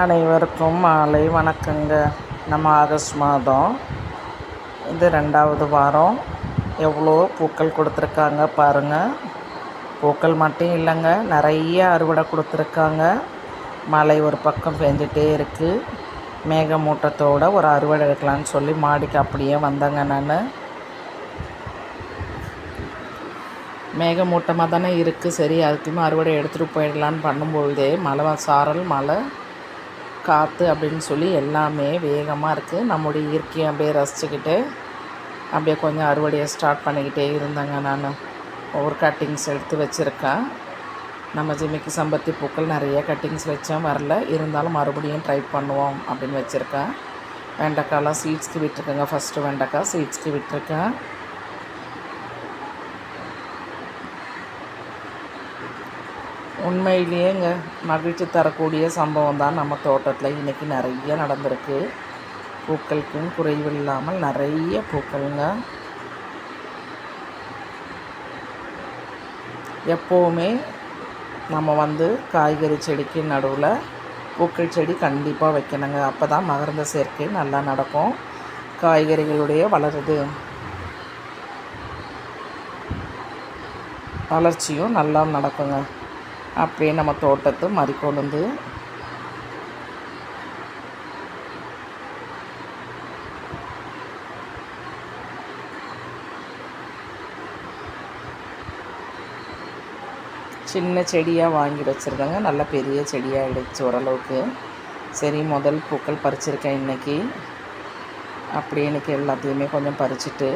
அனைவருக்கும் மாலை வணக்கங்க. நம்ம ஆகஸ்ட் மாதம் இது ரெண்டாவது வாரம் எவ்வளோ பூக்கள் கொடுத்துருக்காங்க பாருங்கள் பூக்கள் மட்டும் இல்லைங்க நிறைய அறுவடை கொடுத்துருக்காங்க. மழை ஒரு பக்கம் பெஞ்சிட்டே இருக்குது மேகமூட்டத்தோடு ஒரு அறுவடை எடுக்கலான்னு சொல்லி மாடிக்கு அப்படியே வந்தேங்க நான். மேகமூட்டமாக தானே இருக்குது சரி அதுக்குமே அறுவடை எடுத்துகிட்டு போயிடலான்னு பண்ணும்பொழுதே மழை சாரல் மழை. காற்று அப்படின்னு சொல்லி எல்லாமே வேகமாக இருக்குது நம்முடைய இயற்கையை அப்படியே ரசிச்சுக்கிட்டு அப்படியே கொஞ்சம் அறுவடையை ஸ்டார்ட் பண்ணிக்கிட்டே இருந்தேங்க நான். ஒவ்வொரு கட்டிங்ஸ் எடுத்து வச்சுருக்கேன். நம்ம ஜிமிக்கு சம்பத்தி பூக்கள் நிறைய கட்டிங்ஸ் வச்சேன் வரல. இருந்தாலும் மறுபடியும் ட்ரை பண்ணுவோம் அப்படின்னு வச்சுருக்கேன். வெண்டைக்காய்லாம் சீட்ஸ்க்கு விட்டுருக்கேங்க. ஃபஸ்ட்டு வெண்டைக்காய் சீட்ஸ்க்கு விட்டுருக்கேன். உண்மையிலேயேங்க மகிழ்ச்சி தரக்கூடிய சம்பவம் தான் நம்ம தோட்டத்தில் இன்றைக்கி நிறைய நடந்திருக்கு. பூக்களுக்கும் குறைவு இல்லாமல் நிறைய பூக்கள்ங்க. எப்போவுமே நம்ம வந்து காய்கறி செடிக்கு நடுவில் பூக்கள் செடி கண்டிப்பாக வைக்கணுங்க. அப்போ தான் மகர்ந்த சேர்க்கை நல்லா நடக்கும். காய்கறிகளுடைய வளருது. வளர்ச்சியும் நல்லா நடக்குங்க. அப்படியே நம்ம தோட்டத்தை மறிக்கொழுந்து சின்ன செடியாக வாங்கி வச்சுருக்கேங்க நல்ல பெரிய செடியாக ஆகிடுச்சு ஓரளவுக்கு. சரி முதல் பூக்கள் பறிச்சிருக்கேன் இன்றைக்கி அப்படியே எனக்கு எல்லாத்தையுமே கொஞ்சம் பறிச்சுட்டு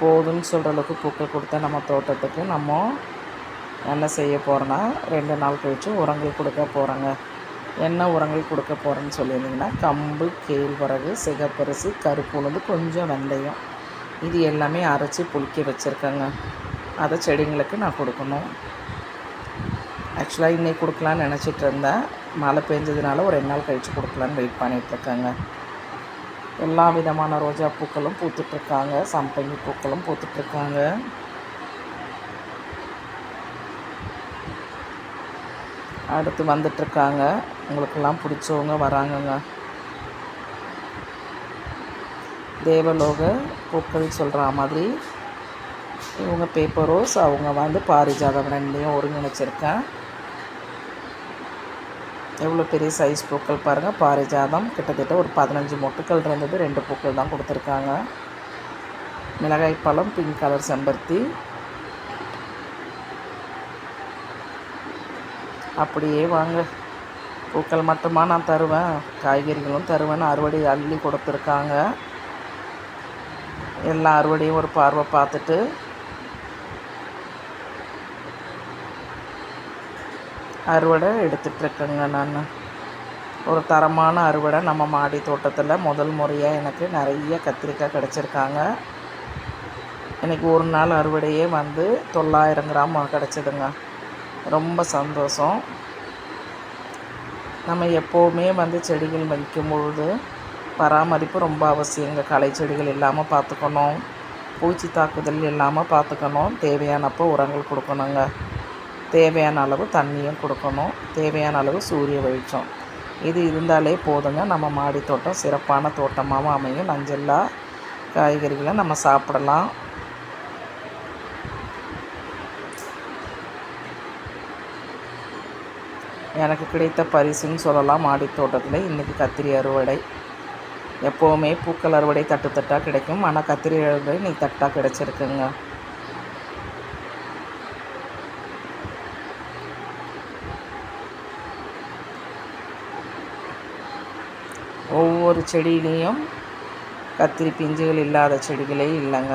போதும்னு சொல்கிற அளவுக்கு பூக்கள் கொடுத்தா நம்ம தோட்டத்துக்கு நம்ம என்ன செய்ய போகிறோன்னா ரெண்டு நாள் கழித்து உரங்கள் கொடுக்க போகிறோங்க என்ன உரங்கள் கொடுக்க போகிறேன்னு சொல்லியிருந்தீங்கன்னா கம்பு கேழ்வரகு சிகப்பரிசி கருப்பு உளுந்து கொஞ்சம் வெந்தயம். இது எல்லாமே அரைச்சி புளிக்க வச்சுருக்கேங்க. அதை செடிங்களுக்கு நான் கொடுக்கணும். ஆக்சுவலாக இன்றைக்கி கொடுக்கலான்னு நினச்சிட்டு இருந்தேன். மழை பெஞ்சதுனால ஒரு ரெண்டு நாள் கழித்து கொடுக்கலான்னு வெயிட் பண்ணிகிட்ருக்கேங்க எல்லா விதமான ரோஜா பூக்களும் பூத்துட்ருக்காங்க. சம்பங்கி பூக்களும் பூத்துட்ருக்காங்க. அடுத்து வந்துட்டுருக்காங்க உங்களுக்கெல்லாம் பிடிச்சவங்க வராங்கங்க. தேவலோக பூக்கள் சொல்கிற மாதிரி இவங்க பேப்பர் ரோஸ் அவங்க வந்து பாரிஜாதம் ரெண்டையும் ஒருங்கிணைச்சிருக்கேன். எவ்வளோ பெரிய சைஸ் பூக்கள் பாருங்கள் பாரிஜாதம் கிட்டத்தட்ட ஒரு பதினஞ்சு மொட்டுக்கள் இருந்தது. ரெண்டு பூக்கள் தான் கொடுத்துருக்காங்க. மிளகாய் பழம் பிங்க் கலர் செம்பருத்தி. அப்படியே வாங்க. பூக்கள் மட்டுமா நான் தருவேன். காய்கறிகளும் தருவேன்னு அறுவடை அள்ளி கொடுத்துருக்காங்க. எல்லா அறுவடையும் ஒரு பார்வை பார்த்துட்டு அறுவடை எடுத்துகிட்ருக்கேங்க நான். ஒரு தரமான அறுவடை நம்ம மாடி தோட்டத்தில் முதல் முறையாக எனக்கு நிறைய கத்திரிக்காய் கிடச்சிருக்காங்க. எனக்கு ஒரு நாள் அறுவடையே வந்து தொள்ளாயிரம் கிராம் கிடச்சிதுங்க. ரொம்ப சந்தோஷம். நம்ம எப்போவுமே வந்து செடிகள் வைக்கும் பொழுது பராமரிப்பு ரொம்ப அவசியங்க. களை செடிகள் இல்லாமல் பார்த்துக்கணும். பூச்சி தாக்குதல் இல்லாமல் பார்த்துக்கணும். தேவையானப்போ உரங்கள் கொடுக்கணுங்க. தேவையான அளவு தண்ணியும் கொடுக்கணும். தேவையான அளவு சூரிய வெளிச்சம். இது இருந்தாலே போதுங்க. நம்ம மாடி தோட்டம் சிறப்பான தோட்டமாகவும் அமையும். நஞ்செல்லா காய்கறிகளை நம்ம சாப்பிடலாம். எனக்கு கிடைத்த பரிசுன்னு சொல்லலாம். மாடி தோட்டத்தில் இன்றைக்கி கத்திரி அறுவடை. எப்போவுமே பூக்கள் அறுவடை தட்டு தட்டாக கிடைக்கும். ஆனால் கத்திரி அறுவடை நீ தட்டாக கிடச்சிருக்குங்க. ஒவ்வொரு செடியிலையும் கத்திரி பிஞ்சுகள் இல்லாத செடிகளே இல்லைங்க.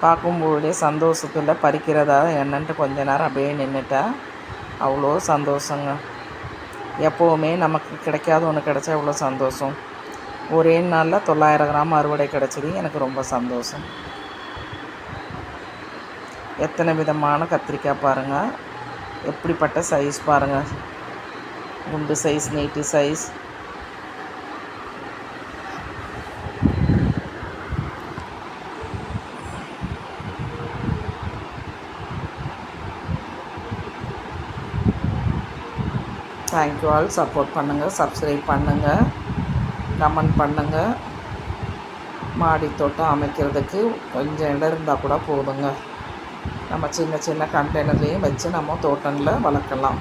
பார்க்கும்போதே சந்தோஷத்தில் பறிக்கிறதா என்னன்ட்டு கொஞ்ச நேரம் அப்படியே நின்றுட்டா அவ்வளோ சந்தோஷங்க. எப்போவுமே நமக்கு கிடைக்காத ஒன்று கிடச்சா அவ்வளோ சந்தோஷம். ஒரே நாளில் தொள்ளாயிரம் கிராம் அறுவடை கிடச்சது. எனக்கு ரொம்ப சந்தோஷம். எத்தனை விதமான கத்திரிக்காய் பாருங்கள் எப்படிப்பட்ட சைஸ் பாருங்கள் குண்டு size nighty size thank you all support பண்ணுங்கள் சப்ஸ்கிரைப் பண்ணுங்கள் கமெண்ட் பண்ணுங்கள் மாடி தோட்டம் அமைக்கிறதுக்கு கொஞ்சம் இடம் இருந்தால் கூட போதுங்க. நம்ம சின்ன சின்ன கண்டெய்னர்லேயும் வச்சு நம்ம தோட்டங்களில் வளர்க்கலாம்.